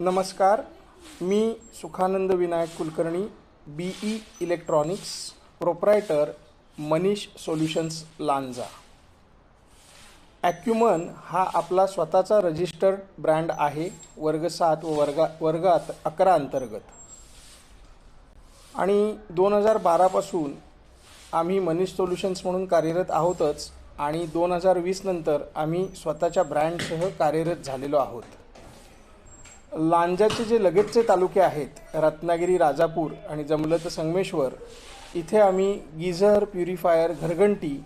नमस्कार मी Sukhanand Vinayak Kulkarni B E electronics proprietor Manish solutions Lanja. Acumen हा आपला स्वतःचा रजिस्टर्ड ब्रँड आहे वर्ग सात व वर्गा वर्गात अकरा अंतर्गत. आणि दोन हजार बारापासून आम्ही मनीष सोल्युशन्स म्हणून कार्यरत आहोतच आणि दोन हजार वीस नंतर आम्ही स्वतःच्या ब्रँडसह कार्यरत झालेलो आहोत. लांजाचे जे लगतचे तालुके आहेत रत्नागिरी राजापूर आणि जमलं तर संगमेश्वर इथे आम्ही गिझर प्युरिफायर घरघंटी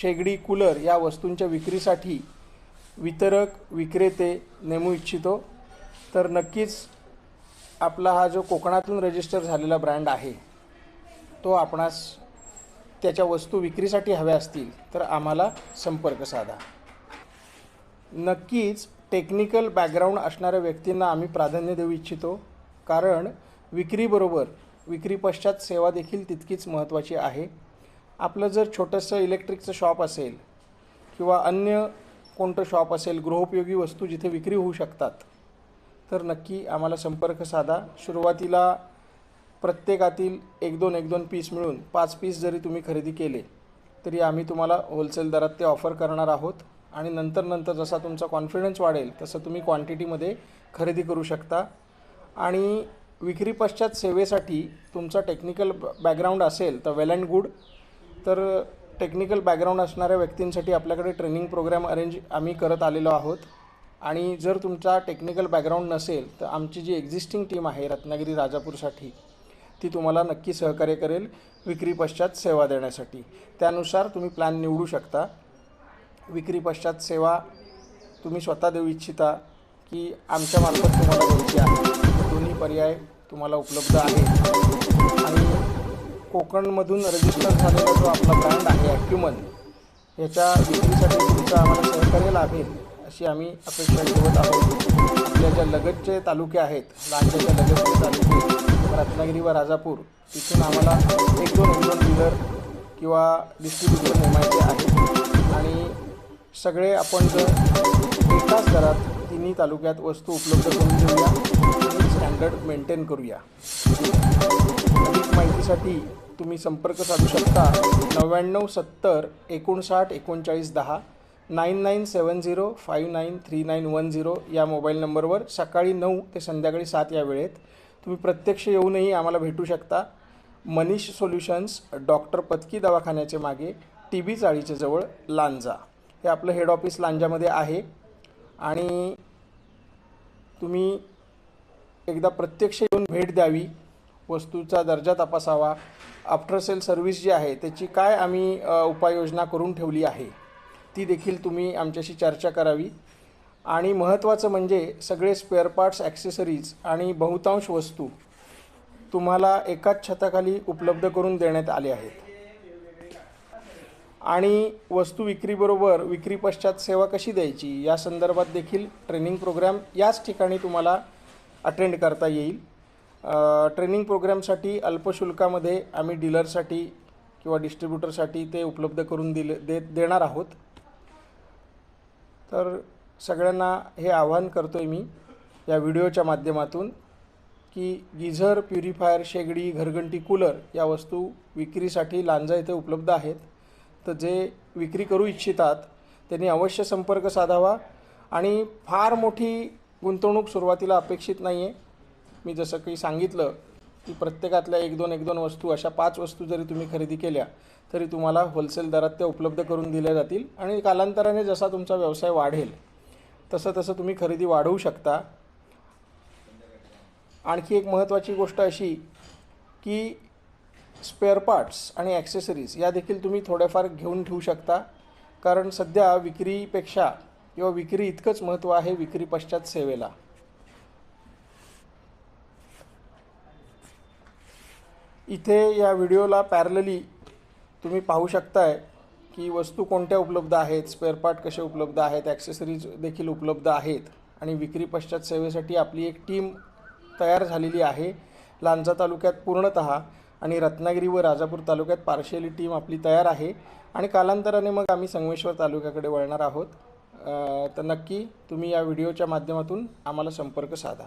शेगडी कूलर या वस्तूंच्या विक्रीसाठी वितरक विक्रेते नेमू इच्छितो. तर नक्कीच आपला हा जो कोकणातून रजिस्टर झालेला ब्रँड आहे तो आपणास त्याच्या वस्तू विक्रीसाठी हव्या असतील तर आम्हाला संपर्क साधा. नक्कीच टेक्निकल बॅकग्राऊंड असणाऱ्या व्यक्तींना आम्ही प्राधान्य देऊ इच्छितो. कारण विक्रीबरोबर विक्री पश्चात सेवा देखील तितकीच महत्त्वाची आहे. आपलं जर छोटंसं इलेक्ट्रिकचं शॉप असेल किंवा अन्य कोणतं शॉप असेल गृहोपयोगी वस्तू जिथे विक्री होऊ शकतात तर नक्की आम्हाला संपर्क साधा. सुरुवातीला प्रत्येकातील एक दोन एक दोन पीस मिळून पाच पीस जरी तुम्ही खरेदी केले तरी आम्ही तुम्हाला होलसेल दरात ते ऑफर करणार आहोत. आणि नंतर नंतर जसा तुमचा कॉन्फिडन्स वाढेल तसं तुम्ही क्वांटिटीमध्ये खरेदी करू शकता. आणि विक्री पश्चात सेवेसाठी तुमचा टेक्निकल बॅकग्राऊंड असेल तर वेल अँड गुड तर टेक्निकल बॅकग्राऊंड असणाऱ्या व्यक्तींसाठी आपल्याकडे ट्रेनिंग प्रोग्राम अरेंज आम्ही करत आलेलो आहोत. आणि जर तुमचा टेक्निकल बॅकग्राऊंड नसेल तर आमची जी एक्झिस्टिंग टीम आहे रत्नागिरी राजापूरसाठी ती तुम्हाला नक्की सहकार्य करेल विक्री पश्चात सेवा देण्यासाठी. त्यानुसार तुम्ही प्लॅन निवडू शकता. विक्री पश्चात सेवा तुम्ही स्वतः देऊ इच्छिता की आमच्या मार्फत तुम्हाला द्यायची आहे. दोन्ही पर्याय तुम्हाला उपलब्ध आहेत. आणि कोकणमधून रजिस्टर झालेला जो आपला ब्रँड आहे ॲक्युमन याच्या विक्रीसाठी तुमचं आम्हाला सहकार्य लाभेल अशी आम्ही अपेक्षा ठेवत आहोत. आपल्या ज्या लगतचे तालुके आहेत लांजाच्या लगतचे तालुके रत्नागिरी व राजापूर तिथून आम्हाला एक दोन एक दोन डीलर किंवा डिस्ट्रीब्युटर नेमायचे आहेत. आणि सगळे आपण जर एकाच दरात तिन्ही तालुक्यात वस्तू उपलब्ध करून देऊया स्टँडर्ड मेंटेन करूया. अधिक माहितीसाठी तुम्ही संपर्क साधू शकता नव्याण्णव सत्तर एकोणसाठ एकोणचाळीस दहा nine nine seven zero five nine three nine one zero या मोबाईल नंबरवर सकाळी नऊ ते संध्याकाळी सात या वेळेत तुम्ही प्रत्यक्ष येऊनही आम्हाला भेटू शकता. मनीष सोल्युशन्स डॉक्टर पत्की दवाखान्याचे मागे टी बी चाळीच्या जवळ लांजा. हे आपलं हेड ऑफिस लांजामध्ये आहे. आणि तुम्ही एकदा प्रत्यक्ष येऊन भेट द्यावी. वस्तूचा दर्जा तपासावा. आफ्टर सेल सर्व्हिस जी आहे त्याची काय आम्ही उपाययोजना करून ठेवली आहे ती देखील तुम्ही आमच्याशी चर्चा करावी. आणि महत्त्वाचं म्हणजे सगळे स्पेअर पार्ट्स ॲक्सेसरीज आणि बहुतांश वस्तू तुम्हाला एकाच छताखाली उपलब्ध करून देण्यात आले आहेत. आणि वस्तू विक्रीबरोबर विक्री पश्चात सेवा कशी द्यायची या संदर्भात देखील ट्रेनिंग प्रोग्राम याच ठिकाणी तुम्हाला अटेंड करता येईल. ट्रेनिंग प्रोग्रामसाठी अल्पशुल्कामध्ये आम्ही डीलरसाठी किंवा डिस्ट्रीब्युटरसाठी ते उपलब्ध करून दिले दे देणार आहोत. तर सगळ्यांना हे आवाहन करतो आहे मी या व्हिडिओच्या माध्यमातून की गिझर प्युरिफायर शेगडी घरघंटी कूलर या वस्तू विक्रीसाठी लांजा येथे उपलब्ध आहेत. तर जे विक्री करू इच्छितात त्यांनी अवश्य संपर्क साधावा आणि फार मोठी गुंतवणूक सुरुवातीला अपेक्षित नाही आहे मी जसं काही सांगितलं की प्रत्येकातल्या एक दोन एक दोन वस्तू अशा पाच वस्तू जरी तुम्ही खरेदी केल्या तरी तुम्हाला होलसेल दरात त्या उपलब्ध करून दिल्या जातील आणि कालांतराने जसा तुमचा व्यवसाय वाढेल तसं तसं तुम्ही खरेदी वाढवू शकता. आणखी एक महत्त्वाची गोष्ट अशी की स्पेअर पार्ट्स आणि ॲक्सेसरीज या देखील तुम्ही थोड्याफार घेऊन ठेवू शकता. कारण सध्या विक्रीपेक्षा किंवा विक्री इतकंच महत्त्व आहे विक्री पश्चात सेवेला. इथे या व्हिडिओला पॅरलली तुम्ही पाहू शकताय की वस्तू कोणत्या उपलब्ध आहेत स्पेअर पार्ट कसे उपलब्ध आहेत ॲक्सेसरीज देखील उपलब्ध आहेत आणि विक्री पश्चात सेवेसाठी आपली एक टीम तयार झालेली आहे. लांजा तालुक्यात पूर्णत आणि रत्नागिरी व राजापूर तालुक्यात पार्शियली टीम आपली तयार आहे. आणि कालांतराने मग आम्ही संगमेश्वर तालुक्याकडे वळणार आहोत. तर नक्की तुम्ही या व्हिडिओच्या माध्यमातून आम्हाला संपर्क साधा.